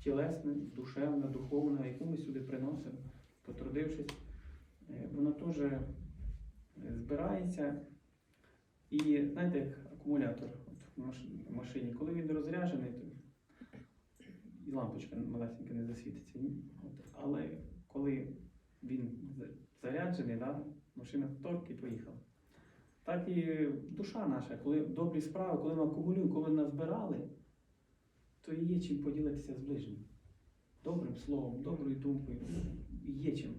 тілесне, душевне, духовне, яку ми сюди приносимо, потрудившись, е, воно теж е, збирається. І знаєте, як акумулятор от в машині, коли він розряджений, то і лампочка малесенька не засвітиться. От. Але коли він заряджений, да, машина в торг і поїхала. Так і душа наша, коли добрі справи, коли ми акумулюємо, коли назбирали, то і є чим поділитися з ближнім. Добрим словом, доброю думкою. Є чим.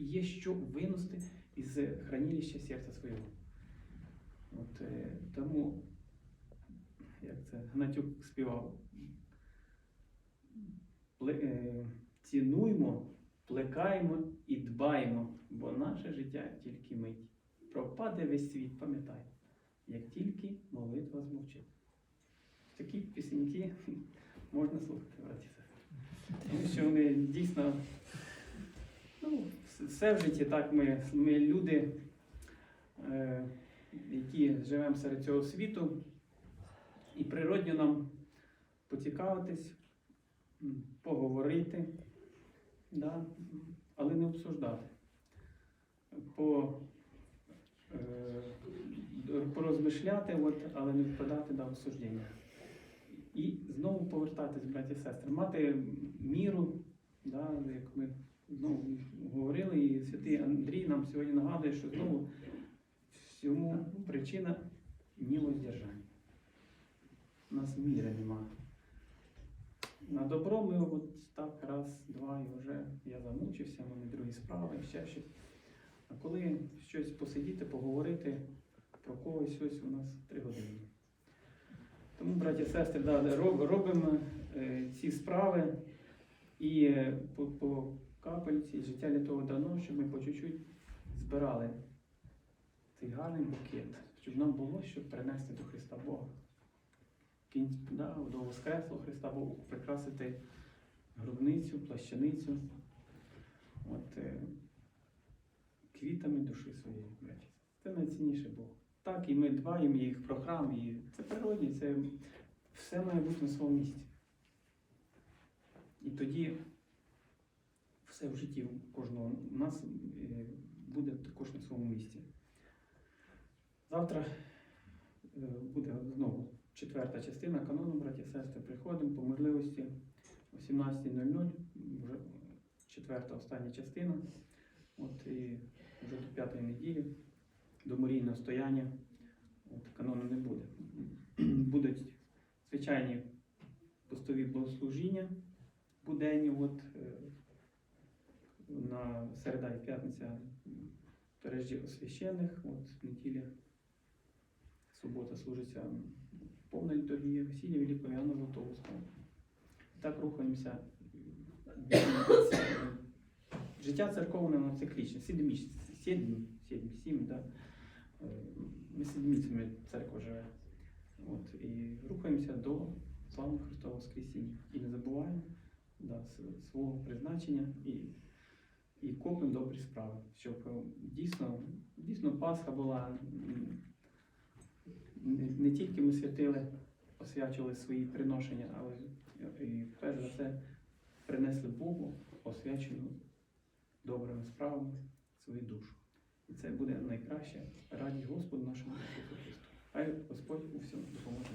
Є що винести із хранилища серця свого. От, е, тому, як це Гнатюк співав, е, цінуймо, плекаємо і дбаємо, бо наше життя тільки мить. Пропаде весь світ, пам'ятай, як тільки молитва змовчить. Такі пісеньки можна слухати, браті. Тому що вони дійсно, ну, все в житті так ми, ми люди, е, які живемо серед цього світу, і природньо нам поцікавитись, поговорити, да, але не обсуждати. По, е, порозмишляти, от, але не впадати до осуждення. І знову повертатись, браті і сестри, мати міру, да, як ми знову говорили, і святий Андрій нам сьогодні нагадує, що знову всьому причина невоздержання. У нас міри нема. На добро ми от так раз, два і вже я замучився, в мене другі справи, ще щось. А коли щось посидіти, поговорити про когось, ось у нас три години. Тому, браті і сестри, да, робимо е, ці справи і е, по, по капельці життя для того дано, щоб ми по чуть-чуть збирали цей гарний букет, щоб нам було що принести до Христа Бога. Кінь, да, до Воскреслого Христа Бога, прикрасити гробницю, плащаницю. От, е, квітами душі своєї, браті. Це найцінніше Бог. Так, і ми дбаємо їх про храм, і це природні, це все має бути на своєму місці. І тоді все в житті кожного у нас е, буде також на своєму місці. Завтра е, буде знову четверта частина канону, браті і сестри. Приходимо по можливості о 17.00, вже четверта остання частина. От і вже до п'ятої неділі, до морійного стояння. Канону не буде. Будуть звичайні пустові богослужіння буденні, от, е, на середа і п'ятниця пережді освящених, от неділя, субота служиться повна літургія, весілля Великого Іоанна Златоуста. Так рухаємося. Життя церковне воно циклічне, сідмі, сідмі, сім, да. Е, Ми церква живе. От, і рухаємося до славного Христового Воскресіння. І не забуваємо да, свого призначення і, і копимо добрі справи, щоб е, дійсно, дійсно Пасха була не, не тільки ми святили, освячували свої приношення, але і перш за все принесли Богу освячену добрими справами свою душу. І це буде найкраще раді Господу нашому Христу. Хай Господь у всьому допоможе.